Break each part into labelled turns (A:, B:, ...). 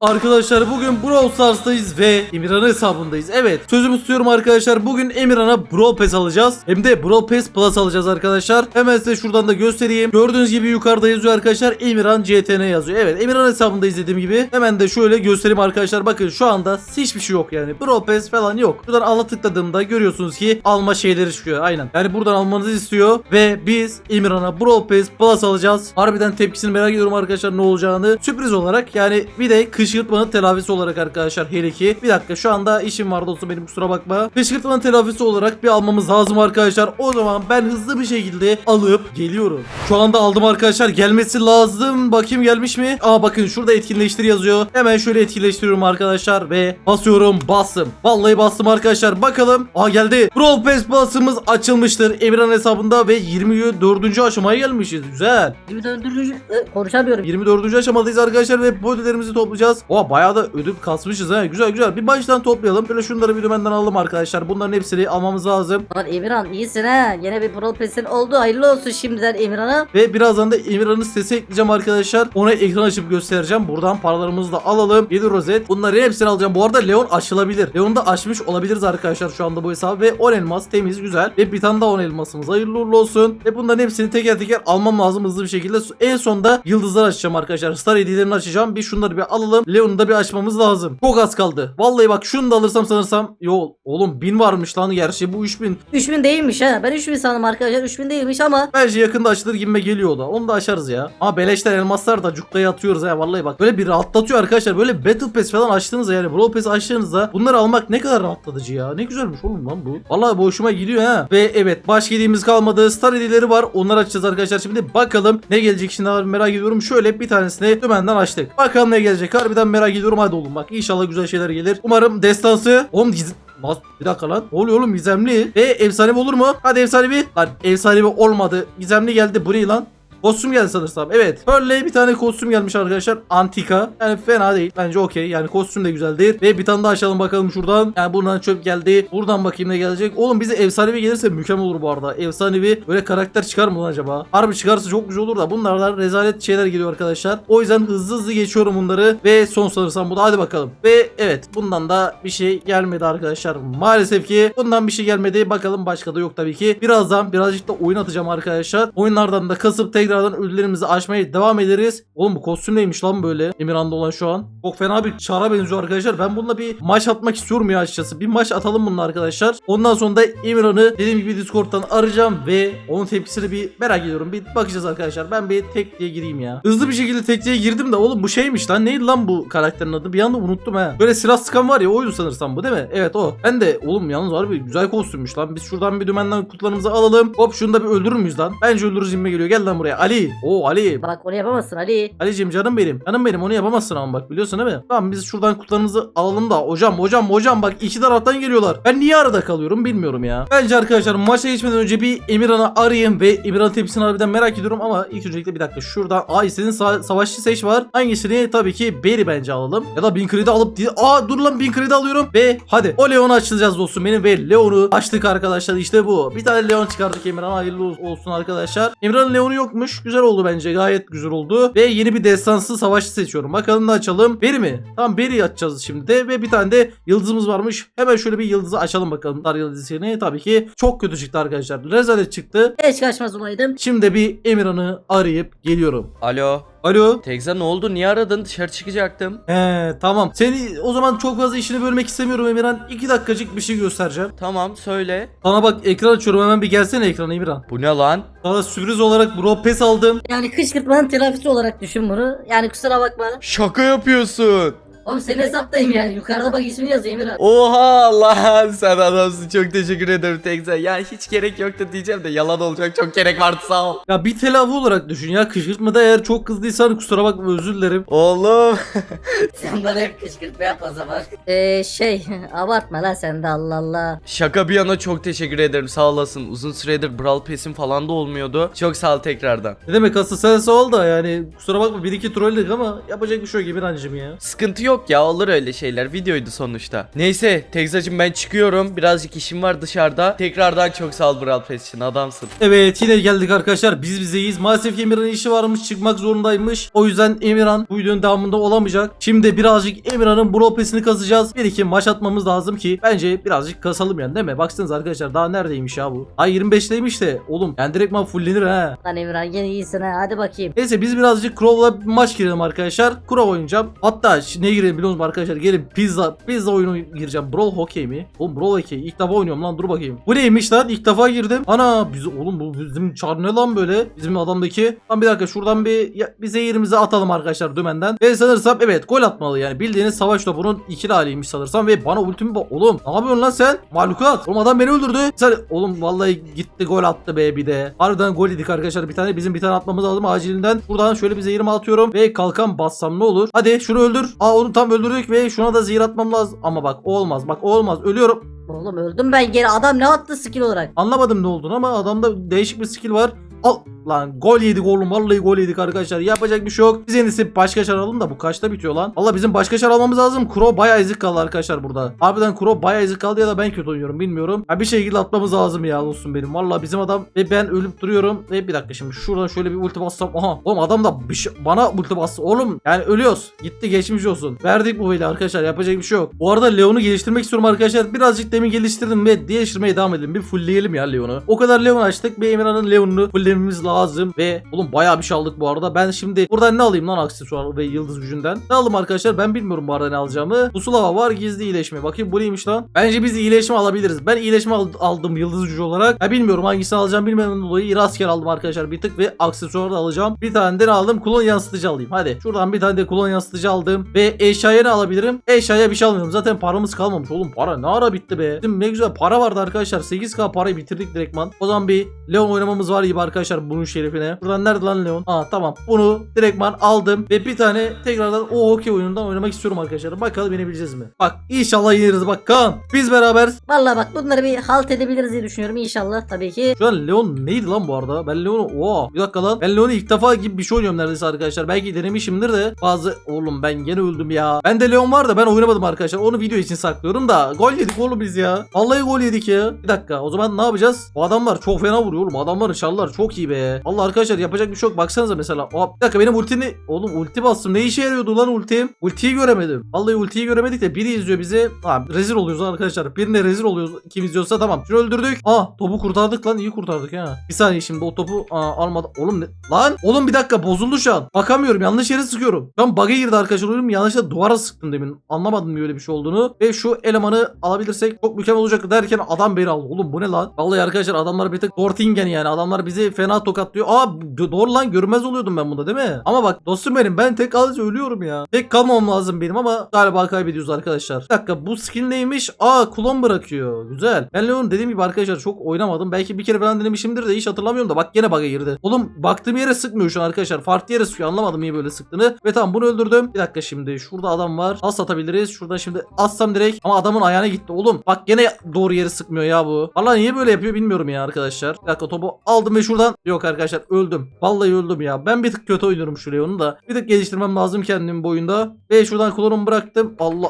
A: Arkadaşlar bugün Brawl Stars'tayız ve Emirhan hesabındayız. Evet sözümü tutuyorum arkadaşlar. Bugün Emirhan'a Brawl Pass alacağız. Hem de Brawl Pass Plus alacağız arkadaşlar. Hemen size şuradan da göstereyim. Gördüğünüz gibi yukarıda yazıyor arkadaşlar. Emirhan CTN yazıyor. Evet Emirhan hesabındayız dediğim gibi. Hemen de şöyle göstereyim arkadaşlar. Bakın şu anda hiçbir şey yok yani. Brawl Pass falan yok. Buradan ala tıkladığımda görüyorsunuz ki alma şeyleri çıkıyor. Aynen. Yani buradan almanızı istiyor. Ve biz Emirhan'a Brawl Pass Plus alacağız. Harbiden tepkisini merak ediyorum arkadaşlar ne olacağını. Sürpriz olarak yani bir de kışkırtmanın telafisi olarak arkadaşlar hele ki. Bir dakika şu anda işim var dostum benim kusura bakma. Kışkırtmanın telafisi olarak bir almamız lazım arkadaşlar. O zaman ben hızlı bir şekilde alıp geliyorum. Şu anda aldım arkadaşlar. Gelmesi lazım. Bakayım gelmiş mi? Aa bakın şurada etkinleştir yazıyor. Hemen şöyle etkinleştiriyorum arkadaşlar ve basıyorum bastım. Vallahi bastım arkadaşlar. Bakalım. Aa geldi. Brawl Pass basımız açılmıştır. Emirhan hesabında ve 24. aşamaya gelmişiz. Güzel.
B: Gibi döndürücü Ö, konuşamıyorum.
A: 24. aşamadayız arkadaşlar ve bu ödüllerimizi toplayacağız. Oha bayağı da ödül kasmışız ha. Güzel güzel. Bir baştan toplayalım. Böyle şunları bir dümenden alalım arkadaşlar. Bunların hepsini almamız lazım.
B: Lan Emirhan iyisin ha. Yine bir Brawl Pass'in oldu. Hayırlı olsun şimdiden Emirhan'a.
A: Ve birazdan da Emirhan'ın sitesi ekleyeceğim arkadaşlar. Ona ekran açıp göstereceğim. Buradan paralarımızı da alalım. 7 rozet. Bunların hepsini alacağım. Bu arada Leon açılabilir. Leon'u da açmış olabiliriz arkadaşlar şu anda bu hesabı. Ve 10 elmas temiz güzel. Ve bir tane daha 10 elmasımız. Hayırlı uğurlu olsun. Ve bunların hepsini teker teker almam lazım hızlı bir şekilde. En sonda yıldızlar açacağım arkadaşlar. Star hediyelerini açacağım. Bir şunları bir alalım. Leon'u da bir açmamız lazım. Çok az kaldı. Vallahi bak şunu da alırsam sanırsam. Yo oğlum 1000 varmış lan gerçi. Bu 3000
B: 3000 değilmiş ha. Ben 3000 sandım arkadaşlar. 3000 değilmiş ama
A: Bence yakında açılır gibime geliyor o da. Onu da açarız ya. Ama beleşten elmaslar da cukkaya atıyoruz ha vallahi bak. Böyle bir rahatlatıyor arkadaşlar. Böyle Battle Pass falan açtığınızda yani Brawl Pass açtığınızda bunları almak ne kadar rahatlatıcı ya. Ne güzelmiş oğlum lan bu. Vallahi bu hoşuma gidiyor ha. Ve evet başka hediyemiz kalmadı. Star hediyeleri var. Onları açacağız arkadaşlar. Şimdi bakalım ne gelecek şimdi merak ediyorum. Şöyle bir tanesini dümenden açtık. Bakalım ne gelecek. Harbiden merak ediyorum. Hadi oğlum bak. İnşallah güzel şeyler gelir. Umarım destansı. Oğlum giz... Bas- Bir dakika lan. Oluyor oğlum gizemli? Ve efsanevi olur mu? Hadi efsanevi. Lan efsanevi olmadı. Gizemli geldi. Bu ne lan? Kostüm geldi sanırsam. Evet. Böyle bir tane kostüm gelmiş arkadaşlar. Antika. Yani fena değil. Bence okey. Yani kostüm de güzel değil. Ve bir tane daha açalım bakalım şuradan. Yani buradan çöp geldi. Buradan bakayım ne gelecek. Oğlum bize efsanevi gelirse mükemmel olur bu arada. Efsanevi böyle karakter çıkar mı lan acaba? Harbi çıkarsa çok güzel olur da bunlardan rezalet şeyler geliyor arkadaşlar. O yüzden hızlı hızlı geçiyorum bunları. Ve son sanırsam bu da hadi bakalım. Ve evet bundan da bir şey gelmedi arkadaşlar. Maalesef ki bundan bir şey gelmedi. Bakalım başka da yok tabii ki. Birazdan birazcık da oyun atacağım arkadaşlar. Oyunlardan da kasıp tekrardan ödüllerimizi açmaya devam ederiz. Oğlum bu kostüm neymiş lan böyle? Emirhan'da olan şu an. Çok fena bir çara benziyor arkadaşlar. Ben bununla bir maç atmak istiyorum ya açıkçası. Bir maç atalım bununla arkadaşlar. Ondan sonra da Emirhan'ı dediğim gibi Discord'dan arayacağım ve onun tepkisini bir merak ediyorum. Bir bakacağız arkadaşlar. Ben bir tek diye gireyim ya. Hızlı bir şekilde tek diye girdim de oğlum bu şeymiş lan. Neydi lan bu karakterin adı? Bir anda unuttum ha. Böyle silah sıkan var ya oydu sanırsam bu değil mi? Evet o. Ben de oğlum yalnız harbi güzel kostümmüş lan. Biz şuradan bir dümenden kutularımızı alalım. Hop şunu da bir öldürür müyüz lan? Bence öldürürüz inme geliyor. Gel lan buraya. Ali. Oo Ali.
B: bak onu yapamazsın Ali.
A: Ali'cim canım benim. Canım benim onu yapamazsın ama bak biliyorsun değil mi? Tamam biz şuradan kutularımızı alalım da hocam hocam hocam bak iki taraftan geliyorlar. Ben niye arada kalıyorum bilmiyorum ya. Bence arkadaşlar maça geçmeden önce bir Emirhan'ı arayayım ve Emirhan tepkisini harbiden merak ediyorum ama ilk öncelikle bir dakika şuradan aa istediğin sa- savaşçı seç var. Hangisini tabii ki Berry bence alalım. Ya da Bin kredi alıp di- aa dur lan Bin kredi alıyorum ve hadi o Leon'u açacağız dostum benim ve Leon'u açtık arkadaşlar işte bu. Bir tane Leon çıkardık Emirhan hayırlı olsun arkadaşlar. Emirhan'ın Leon'u yokmuş. Güzel oldu bence gayet güzel oldu. Ve yeni bir destansı savaşçı seçiyorum. Bakalım da açalım. Beri mi? Tamam Beri açacağız şimdi de. Ve bir tane de yıldızımız varmış. Hemen şöyle bir yıldızı açalım bakalım. Dar yıldızını tabii ki çok kötü çıktı arkadaşlar. Rezalet çıktı.
B: Hiç kaçmaz olaydım.
A: Şimdi bir Emirhan'ı arayıp geliyorum.
C: Alo.
A: Alo.
C: Tekza ne oldu? Niye aradın? Dışarı çıkacaktım.
A: He tamam. Seni o zaman çok fazla işini bölmek istemiyorum Emirhan. İki dakikacık bir şey göstereceğim.
C: Tamam söyle.
A: Sana bak ekran açıyorum hemen bir gelsene ekrana Emirhan.
C: Bu ne lan?
A: Sana sürpriz olarak Bro Pass aldım.
B: Yani kışkırtmanın telafisi olarak düşün bunu. Yani kusura bakma.
C: Şaka yapıyorsun.
B: Oğlum senin hesaptayım yani. Yukarıda bak ismini yazıyor Emirhan.
C: Oha lan sen adamsın çok teşekkür ederim Tekza. Ya hiç gerek yoktu diyeceğim de yalan olacak çok gerek vardı sağ ol.
A: Ya bir telafi olarak düşün ya kışkırtmada eğer çok kızdıysan kusura bakma özür dilerim.
C: Oğlum.
B: Sen bana hep kışkırtma yap o zaman. Eee şey abartma lan sen de Allah Allah.
C: Şaka bir yana çok teşekkür ederim sağ olasın. Uzun süredir Brawl Pass'im falan da olmuyordu. Çok sağ ol tekrardan.
A: Ne demek aslında sen sağ ol da yani kusura bakma bir iki trolledik ama yapacak bir şey yok Emirhan'cım ya.
C: Sıkıntı yok yok ya olur öyle şeyler videoydu sonuçta. Neyse Tekzacım ben çıkıyorum birazcık işim var dışarıda. Tekrardan çok sağ ol Brawl Pass için adamsın.
A: Evet yine geldik arkadaşlar biz bizeyiz. Maalesef ki Emirhan'ın işi varmış çıkmak zorundaymış. O yüzden Emirhan bu videonun devamında olamayacak. Şimdi birazcık Emirhan'ın Brawl Pass'ini kasacağız. Bir iki maç atmamız lazım ki bence birazcık kasalım yani değil mi? Baksanız arkadaşlar daha neredeymiş ya bu? Ay 25'teymiş de oğlum yani direktman fullenir ha.
B: Lan Emirhan yine iyisin ha hadi bakayım.
A: Neyse biz birazcık Crow'la bir maç girelim arkadaşlar. Crow oynayacağım. Hatta ne girelim biliyor musunuz arkadaşlar? Gelin pizza pizza oyunu gireceğim. Brawl Hockey mi? Oğlum Brawl Hockey ilk defa oynuyorum lan dur bakayım. Bu neymiş lan? İlk defa girdim. Ana biz oğlum bu bizim çar ne lan böyle? Bizim adamdaki. Lan bir dakika şuradan bir ya, bir zehirimizi atalım arkadaşlar dümenden. Ve sanırsam evet gol atmalı yani. Bildiğiniz savaş topunun ikili haliymiş sanırsam ve bana ultimi bak. Oğlum ne yapıyorsun lan sen? Mahlukat. Oğlum adam beni öldürdü. Sen oğlum vallahi gitti gol attı be bir de. Harbiden gol yedik arkadaşlar bir tane. Bizim bir tane atmamız lazım acilinden. Buradan şöyle bir zehirimi atıyorum ve kalkan bassam ne olur? Hadi şunu öldür. Aa onu tam öldürdük ve şuna da zehir atmam lazım. Ama bak olmaz. Bak olmaz. Ölüyorum.
B: Oğlum öldüm ben geri adam ne attı skill olarak.
A: Anlamadım ne olduğunu ama adamda değişik bir skill var. Al lan gol yedik oğlum vallahi gol yedik arkadaşlar yapacak bir şey yok. Biz en iyisi başka şar alalım da bu kaçta bitiyor lan? Valla bizim başka şar almamız lazım. Kuro bayağı ezik kaldı arkadaşlar burada. Harbiden Kuro bayağı ezik kaldı ya da ben kötü oynuyorum bilmiyorum. Ha bir şekilde atmamız lazım ya olsun benim. Valla bizim adam ve ben ölüp duruyorum. Ve bir dakika şimdi şuradan şöyle bir ulti bassam. Aha oğlum adam da bir şey, bana ulti bastı. Oğlum yani ölüyoruz. Gitti geçmiş olsun. Verdik bu böyle arkadaşlar yapacak bir şey yok. Bu arada Leon'u geliştirmek istiyorum arkadaşlar. Birazcık demin geliştirdim ve geliştirmeye devam edelim. Bir fullleyelim ya Leon'u. O kadar Leon açtık. Bir Emirhan'ın Leon'unu fulllememiz lazım. Ve oğlum bayağı bir şey aldık bu arada. Ben şimdi buradan ne alayım lan aksesuar ve yıldız gücünden? Ne alayım arkadaşlar? Ben bilmiyorum bu arada ne alacağımı. Pusulava var gizli iyileşme. Bakayım bu neymiş lan? Bence biz iyileşme alabiliriz. Ben iyileşme al- aldım yıldız gücü olarak. Ya bilmiyorum hangisini alacağım bilmeden dolayı rastgele aldım arkadaşlar bir tık ve aksesuar da alacağım. Bir tane de aldım? Kulon yansıtıcı alayım. Hadi şuradan bir tane de kulon yansıtıcı aldım. Ve eşyaya ne alabilirim? Eşyaya bir şey almıyorum. Zaten paramız kalmamış oğlum. Para ne ara bitti be? Bizim ne güzel para vardı arkadaşlar. 8k parayı bitirdik direktman. O zaman bir Leon oynamamız var gibi arkadaşlar bunun şerefine. Buradan nerede lan Leon? Aa tamam. Bunu direktman aldım. Ve bir tane tekrardan o okey oyunundan oynamak istiyorum arkadaşlar. Bakalım yenebileceğiz mi? Bak inşallah yeniriz. Bak Kaan. Biz beraber.
B: Valla bak bunları bir halt edebiliriz diye düşünüyorum inşallah tabii ki.
A: Şu an Leon neydi lan bu arada? Ben Leon'u oha bir dakika lan. Ben Leon'u ilk defa gibi bir şey oynuyorum neredeyse arkadaşlar. Belki denemişimdir de bazı oğlum ben gene öldüm ya. Ben de Leon var da ben oynamadım arkadaşlar. Onu video için saklıyorum da gol yedik oğlum biz ya. Vallahi gol yedik ya. Bir dakika o zaman ne yapacağız? Bu adamlar çok fena vuruyor oğlum. Adamların şallar çok iyi be. Allah arkadaşlar yapacak bir şey yok. Baksanıza mesela. Hop, bir dakika benim ultini oğlum ulti bastım. Ne işe yarıyordu lan ultim? Ultiyi göremedim. Vallahi ultiyi göremedik de biri izliyor bizi. Ha, rezil oluyoruz arkadaşlar. Birine rezil oluyoruz. Kim izliyorsa tamam. Şunu öldürdük. Aa topu kurtardık lan. iyi kurtardık ha. Bir saniye şimdi o topu aa, almadı. Oğlum ne? Lan oğlum bir dakika bozuldu şu an. Bakamıyorum. Yanlış yere sıkıyorum. An bug'a girdi arkadaşlar. Oğlum yanlışlıkla duvara sıktım demin. Anlamadım niye öyle bir şey olduğunu. Ve şu elemanı alabilirsek çok mükemmel olacak derken adam beni aldı. Oğlum bu ne lan? Vallahi arkadaşlar adamlar bir tık Dortingen yani. Adamlar bizi fena tokatlıyor. Aa doğru lan görmez oluyordum ben bunda değil mi? Ama bak dostum benim ben tek kalınca ölüyorum ya. Tek kalmam lazım benim ama galiba kaybediyoruz arkadaşlar. Bir dakika bu skill neymiş? Aa klon bırakıyor. Güzel. Ben Leon dediğim gibi arkadaşlar çok oynamadım. Belki bir kere falan denemişimdir de hiç hatırlamıyorum da bak gene bug'a girdi. Oğlum baktığım yere sıkmıyor şu an arkadaşlar. Farklı yere sıkıyor. Anlamadım niye böyle sıktığını. Ve tamam bunu öldürdüm. Bir dakika şimdi şurada adam var. Nasıl atabiliriz? Şuradan şimdi atsam direkt ama adamın ayağına gitti. Oğlum bak gene doğru yere sıkmıyor ya bu. Vallahi niye böyle yapıyor bilmiyorum ya arkadaşlar. Bir dakika topu aldım ve şuradan yok arkadaşlar öldüm. Vallahi öldüm ya. Ben bir tık kötü oynuyorum şu Leon'u da. Bir tık geliştirmem lazım kendimi bu oyunda. Ve şuradan klonumu bıraktım. Allah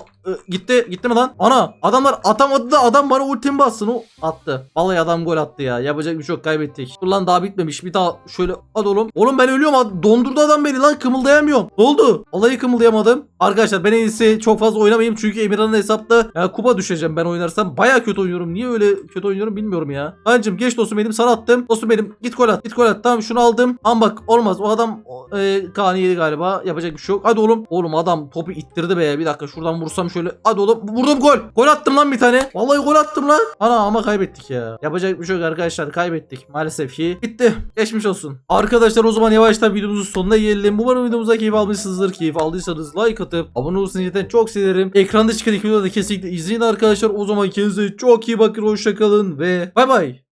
A: gitti gitti mi lan? Ana adamlar atamadı da adam bana ultim bassın o attı. Vallahi adam gol attı ya. Yapacak bir şey yok kaybettik. Dur lan daha bitmemiş. Bir daha şöyle hadi oğlum. Oğlum ben ölüyorum. Dondurdu adam beni lan kımıldayamıyorum. Ne oldu? Vallahi kımıldayamadım. Arkadaşlar ben en iyisi çok fazla oynamayayım çünkü Emirhan'ın hesapta ya kupa düşeceğim ben oynarsam. Baya kötü oynuyorum. Niye öyle kötü oynuyorum bilmiyorum ya. Kancım geç dostum benim sana attım. Dostum benim git gol at. Git gol at. Tamam şunu aldım. Ama bak olmaz. O adam e, Kaan'ı yedi galiba. Yapacak bir şey yok. Hadi oğlum. Oğlum adam topu ittirdi be. Bir dakika şuradan vursam şöyle. Hadi oğlum. Vurdum gol. Gol attım lan bir tane. Vallahi gol attım lan. Ana ama kaybettik ya. Yapacak bir şey yok arkadaşlar. Kaybettik. Maalesef ki. Bitti. Geçmiş olsun. Arkadaşlar o zaman yavaştan videomuzun sonuna gelelim. Umarım videomuza keyif almışsınızdır. Keyif aldıysanız like atıp abone olursanız zaten çok sevinirim. Ekranda çıkan videoda da kesinlikle izleyin arkadaşlar. O zaman kendinize çok iyi bakın. Hoşçakalın ve bay bay.